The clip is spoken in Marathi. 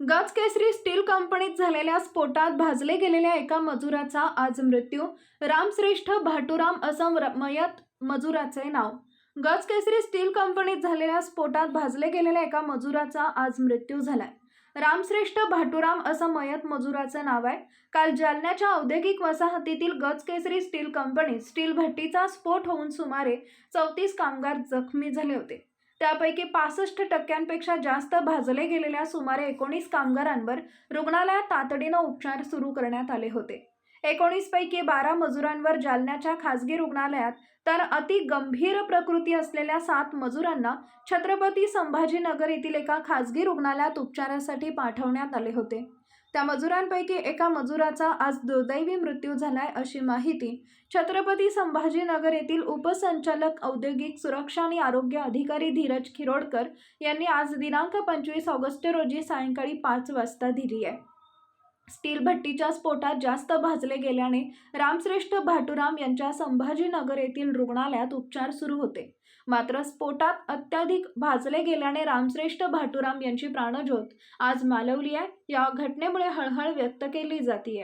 गजकेसरी स्टील कंपनीत झालेल्या स्फोटात भाजले गेलेल्या एका मजुराचा आज मृत्यू. रामश्रेष्ठ भाटुराम असं मयत मजुराचे नाव. गजकेसरी स्टील कंपनीत झालेल्या स्फोटात भाजले गेलेल्या एका मजुराचा आज मृत्यू झालाय. रामश्रेष्ठ भाटुराम असं मयत मजुराचं नाव आहे. काल जालन्याच्या औद्योगिक वसाहतीतील गजकेसरी स्टील कंपनीत स्टील भट्टीचा स्फोट होऊन सुमारे चौतीस कामगार जखमी झाले होते. त्यापैकी पासष्ट टक्क्यांपेक्षा जास्त भाजले गेलेल्या सुमारे एकोणीस कामगारांवर रुग्णालयात तातडीनं उपचार सुरू करण्यात आले होते. एकोणीसपैकी बारा मजुरांवर जालन्याच्या खासगी रुग्णालयात तर अति गंभीर प्रकृती असलेल्या सात मजुरांना छत्रपती संभाजीनगर येथील एका खासगी रुग्णालयात उपचारासाठी पाठवण्यात आले होते. त्या मजुरांपैकी एका मजुराचा आज दुर्दैवी मृत्यू झालाय अशी माहिती छत्रपती संभाजीनगर येथील उपसंचालक औद्योगिक सुरक्षा आणि आरोग्य अधिकारी धीरज खिरोडकर यांनी आज दिनांक पंचवीस ऑगस्ट रोजी सायंकाळी पाच वाजता दिली आहे. स्टील भट्टीच्या स्फोटात जास्त भाजले गेल्याने रामश्रेष्ठ भाटुराम यांच्या संभाजीनगर येथील रुग्णालयात उपचार सुरू होते. मात्र स्फोटात अत्याधिक भाजले गेल्याने रामश्रेष्ठ भाटुराम यांची प्राणज्योत आज मालवली आहे. या घटनेमुळे हळहळ व्यक्त केली जाते